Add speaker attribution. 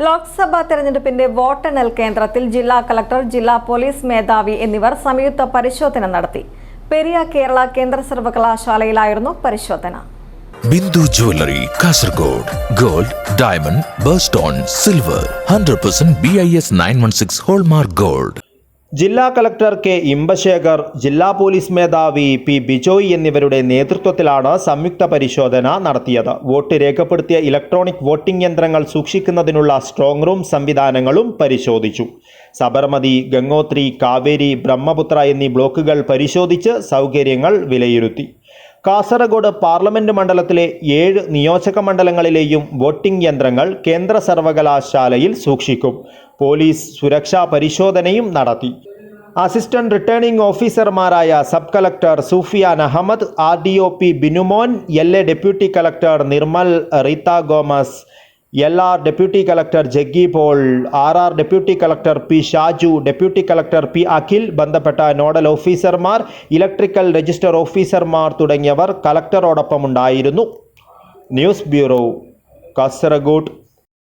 Speaker 1: ലോക്സഭാ തെരഞ്ഞെടുപ്പിന്റെ വോട്ടെണ്ണൽ കേന്ദ്രത്തിൽ ജില്ലാ കളക്ടർ ജില്ലാ പോലീസ് മേധാവി എന്നിവർ സംയുക്ത പരിശോധന നടത്തി. പെരിയ കേരള കേന്ദ്ര സർവകലാശാലയിലായിരുന്നു പരിശോധന.
Speaker 2: Bindu jewellery Kasaragod gold diamond birthstone silver hundred percent B I S nine one six hallmark gold
Speaker 3: ജില്ലാ കളക്ടർ കെ ഇമ്പശേഖർ ജില്ലാ പോലീസ് മേധാവി പി ബിജോയ് എന്നിവരുടെ നേതൃത്വത്തിലാണ് സംയുക്ത പരിശോധന നടത്തിയത്. വോട്ട് രേഖപ്പെടുത്തിയ ഇലക്ട്രോണിക് വോട്ടിംഗ് യന്ത്രങ്ങൾ സൂക്ഷിക്കുന്നതിനുള്ള സ്ട്രോങ് റൂം സംവിധാനങ്ങളും പരിശോധിച്ചു. സബർമതി ഗംഗോത്രി കാവേരി ബ്രഹ്മപുത്ര എന്നീ ബ്ലോക്കുകൾ പരിശോധിച്ച് സൗകര്യങ്ങൾ വിലയിരുത്തി. കാസർഗോഡ് പാർലമെന്റ് മണ്ഡലത്തിലെ ഏഴ് നിയോജക മണ്ഡലങ്ങളിലെയും വോട്ടിംഗ് യന്ത്രങ്ങൾ കേന്ദ്ര സർവകലാശാലയിൽ സൂക്ഷിക്കും. പോലീസ് സുരക്ഷാ പരിശോധനയും നടത്തി. അസിസ്റ്റന്റ് റിട്ടേണിംഗ് ഓഫീസർമാരായ sub collector Soofiyan Ahammed R D O P Binumon L A deputy collector Nirmal Reetha Gomez L R deputy collector Jaggy Paul R R deputy collector P Shaju deputy collector P Akhil ബന്ധപ്പെട്ട nodal ഓഫീസർമാർ electrical register ഓഫീസർമാർ തുടങ്ങിയവർ കളക്ടറോടൊപ്പമുണ്ടായിരുന്നു news bureau Kasaragod.